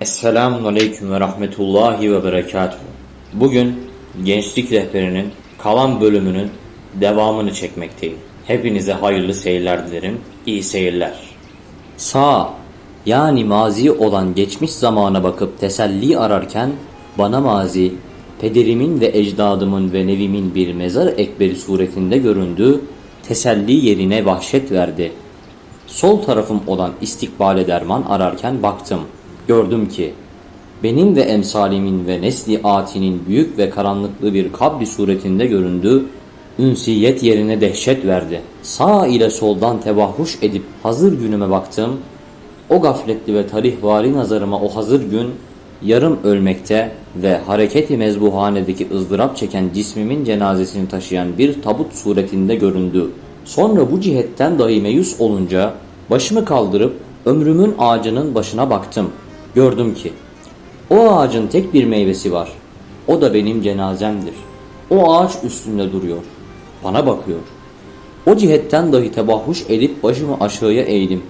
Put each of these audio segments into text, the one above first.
Esselamun Aleyküm ve Rahmetullahi ve Berekatuhu. Bugün Gençlik Rehberi'nin kalan bölümünün devamını çekmekteyim. Hepinize hayırlı seyirler dilerim. İyi seyirler. Sağ yani mazi olan geçmiş zamana bakıp teselli ararken bana mazi, pederimin ve ecdadımın ve nevimin bir mezar ekberi suretinde göründü, teselli yerine vahşet verdi. Sol tarafım olan istikbale derman ararken baktım. Gördüm ki benim ve emsalimin ve nesli atinin büyük ve karanlıklı bir kabri suretinde göründü. Ünsiyet yerine dehşet verdi. Sağ ile soldan tevahhuş edip hazır günüme baktım. O gafletli ve tarihvari nazarıma o hazır gün yarım ölmekte ve hareketi mezbuhanedeki ızdırap çeken cismimin cenazesini taşıyan bir tabut suretinde göründü. Sonra bu cihetten dahi meyus olunca başımı kaldırıp ömrümün ağacının başına baktım. Gördüm ki o ağacın tek bir meyvesi var. O da benim cenazemdir. O ağaç üstünde duruyor. Bana bakıyor. O cihetten dahi tebahhuş edip başımı aşağıya eğdim.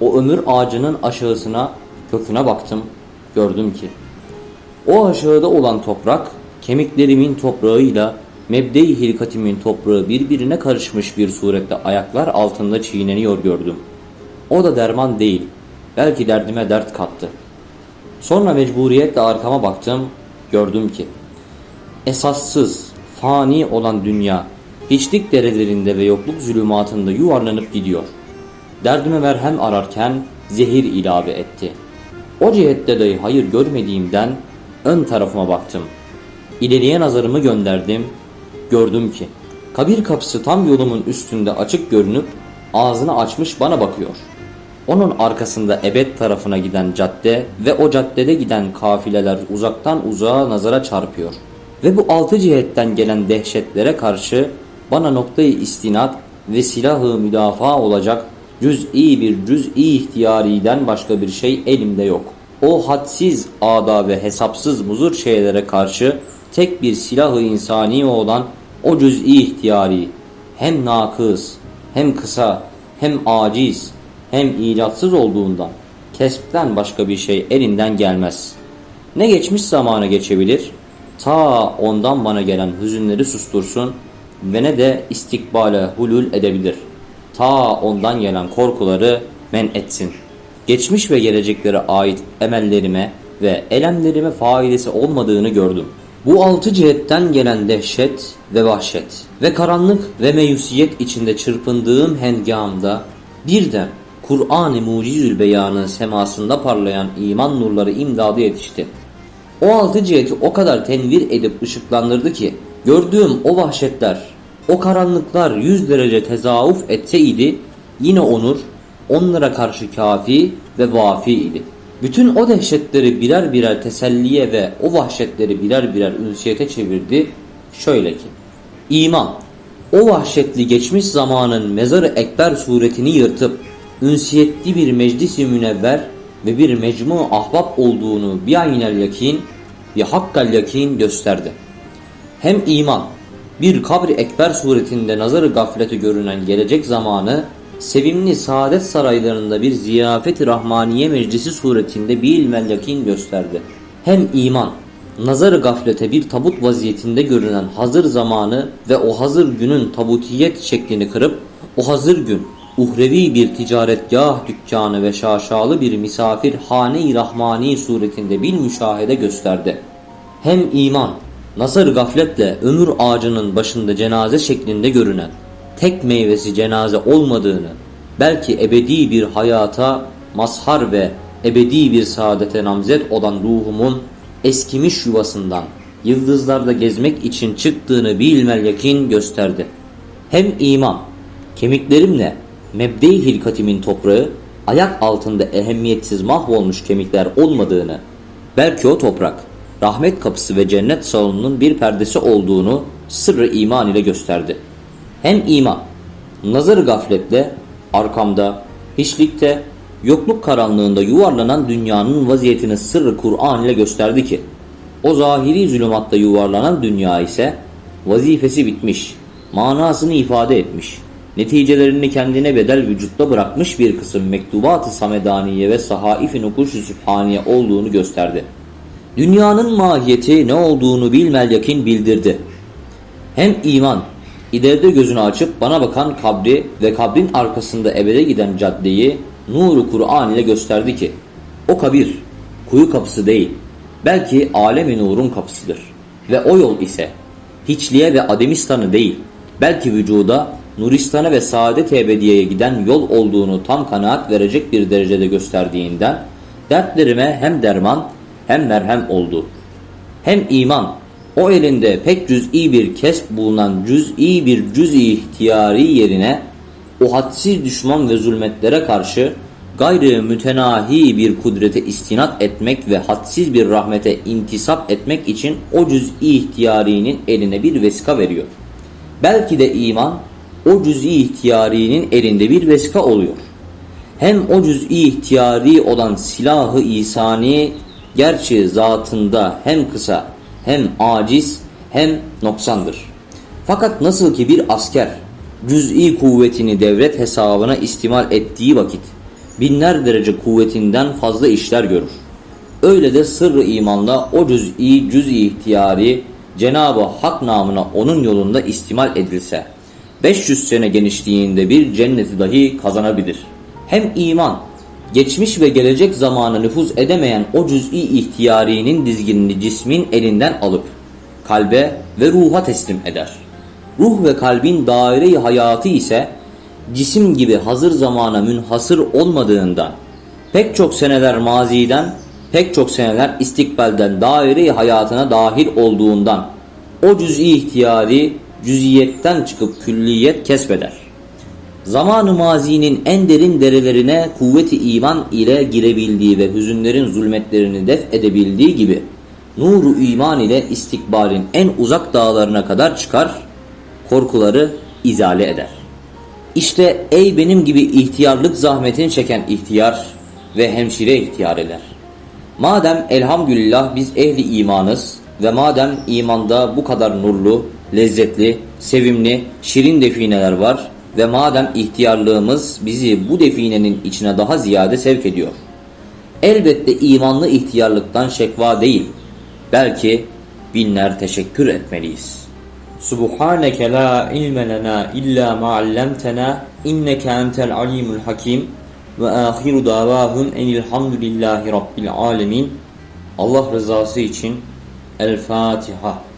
O ömür ağacının aşağısına, köküne baktım. Gördüm ki o aşağıda olan toprak kemiklerimin toprağıyla mebde-i hilkatimin toprağı birbirine karışmış bir surette ayaklar altında çiğneniyor gördüm. O da derman değil. Belki derdime dert kattı. Sonra mecburiyetle arkama baktım. Gördüm ki esassız, fani olan dünya hiçlik derelerinde ve yokluk zulümatında yuvarlanıp gidiyor. Derdime merhem ararken zehir ilave etti. O cihette dahi hayır görmediğimden ön tarafıma baktım. İleriye nazarımı gönderdim. Gördüm ki kabir kapısı tam yolumun üstünde açık görünüp ağzını açmış bana bakıyor. Onun arkasında ebed tarafına giden cadde ve o caddede giden kafileler uzaktan uzağa nazara çarpıyor. Ve bu altı cihetten gelen dehşetlere karşı bana noktayı istinat ve silahı müdafaa olacak cüz'i bir cüz'i ihtiyariden başka bir şey elimde yok. O hadsiz ada ve hesapsız muzur şeylere karşı tek bir silahı insani olan o cüz'i ihtiyari hem nakız hem kısa hem aciz hem icatsız olduğundan kespten başka bir şey elinden gelmez. Ne geçmiş zamana geçebilir, ta ondan bana gelen hüzünleri sustursun ve ne de istikbale hulul edebilir. Ta ondan gelen korkuları men etsin. Geçmiş ve geleceklere ait emellerime ve elemlerime faidesi olmadığını gördüm. Bu altı cihetten gelen dehşet ve vahşet ve karanlık ve meyusiyet içinde çırpındığım hengamda birden Kur'an-ı Mucizül Beyan'ın semasında parlayan iman nurları imdadı yetişti. O altı ciheti o kadar tenvir edip ışıklandırdı ki gördüğüm o vahşetler, o karanlıklar yüz derece tezavuf etseydi yine onur onlara karşı kafi ve vafi idi. Bütün o dehşetleri birer birer teselliye ve o vahşetleri birer birer ünsiyete çevirdi. Şöyle ki, iman, o vahşetli geçmiş zamanın mezarı ekber suretini yırtıp ünsiyetli bir meclisi münevver ve bir mecmu ahbap olduğunu bir aynel yakin ve hakkal yakin gösterdi. Hem iman, bir kabri ekber suretinde nazarı gafleti görünen gelecek zamanı sevimli saadet saraylarında bir ziyafet-i rahmaniye meclisi suretinde bir ilmel yakin gösterdi. Hem iman, nazarı gaflete bir tabut vaziyetinde görünen hazır zamanı ve o hazır günün tabutiyet şeklini kırıp o hazır gün uhrevi bir ticaretgah dükkanı ve şaşalı bir misafir hane-i rahmani suretinde bir müşahede gösterdi. Hem iman, nazar gafletle ömür ağacının başında cenaze şeklinde görünen tek meyvesi cenaze olmadığını, belki ebedi bir hayata mazhar ve ebedi bir saadete namzet olan ruhumun eskimiş yuvasından yıldızlarda gezmek için çıktığını bilmel yakin gösterdi. Hem iman, kemiklerimle mebde-i hilkatimin toprağı ayak altında ehemmiyetsiz mahvolmuş kemikler olmadığını, belki o toprak rahmet kapısı ve cennet salonunun bir perdesi olduğunu sırrı iman ile gösterdi. Hem iman, nazarı gafletle, arkamda, hiçlikte, yokluk karanlığında yuvarlanan dünyanın vaziyetini sırrı Kur'an ile gösterdi ki, o zahiri zulümatta yuvarlanan dünya ise vazifesi bitmiş, manasını ifade etmiş, neticelerini kendine bedel vücutta bırakmış bir kısım mektubat-ı samedaniye ve sahaif-i nukuş-u sübhaniye olduğunu gösterdi. Dünyanın mahiyeti ne olduğunu bilmel yakin bildirdi. Hem iman, ileride gözünü açıp bana bakan kabri ve kabrin arkasında ebede giden caddeyi nuru Kur'an ile gösterdi ki, o kabir, kuyu kapısı değil, belki alemi nurun kapısıdır. Ve o yol ise, hiçliğe ve ademistanı değil, belki vücuda, nuristana ve saadet ebediyeye giden yol olduğunu tam kanaat verecek bir derecede gösterdiğinden, dertlerime hem derman hem merhem oldu. Hem iman, o elinde pek cüz'i bir kesp bulunan cüz'i bir cüz'i ihtiyari yerine o hadsiz düşman ve zulmetlere karşı gayrı mütenahi bir kudrete istinat etmek ve hadsiz bir rahmete intisap etmek için o cüz'i ihtiyarinin eline bir vesika veriyor. Belki de iman o cüz'i ihtiyarinin elinde bir vesika oluyor. Hem o cüz'i ihtiyari olan silahı isani gerçi zatında hem kısa hem aciz hem noksandır. Fakat nasıl ki bir asker cüz'i kuvvetini devlet hesabına istimal ettiği vakit binler derece kuvvetinden fazla işler görür. Öyle de sırrı imanla o cüz'i cüz'i ihtiyari Cenab-ı Hak namına onun yolunda istimal edilse 500 sene genişliğinde bir cenneti dahi kazanabilir. Hem iman geçmiş ve gelecek zamana nüfuz edemeyen o cüz'i ihtiyarinin dizginini cismin elinden alıp kalbe ve ruha teslim eder. Ruh ve kalbin daire-i hayatı ise cisim gibi hazır zamana münhasır olmadığından pek çok seneler maziden pek çok seneler istikbalden daire-i hayatına dahil olduğundan o cüz'i ihtiyari cüziyetten çıkıp külliyet kesbeder. Zamanı mazinin en derin derelerine kuvveti iman ile girebildiği ve hüzünlerin zulmetlerini def edebildiği gibi nuru iman ile istikbalin en uzak dağlarına kadar çıkar, korkuları izale eder. İşte ey benim gibi ihtiyarlık zahmetini çeken ihtiyar ve hemşire ihtiyareler. Madem elhamdülillah biz ehli imanız ve madem imanda bu kadar nurlu, lezzetli, sevimli, şirin defineler var ve madem ihtiyarlığımız bizi bu definenin içine daha ziyade sevk ediyor. Elbette imanlı ihtiyarlıktan şekva değil, belki binler teşekkür etmeliyiz. Subhaneke la ilme lena illa ma allamtena inneke entel alimul hakim ve ahiru davahum enilhamdülillahi rabbil alemin. Allah rızası için El Fatiha.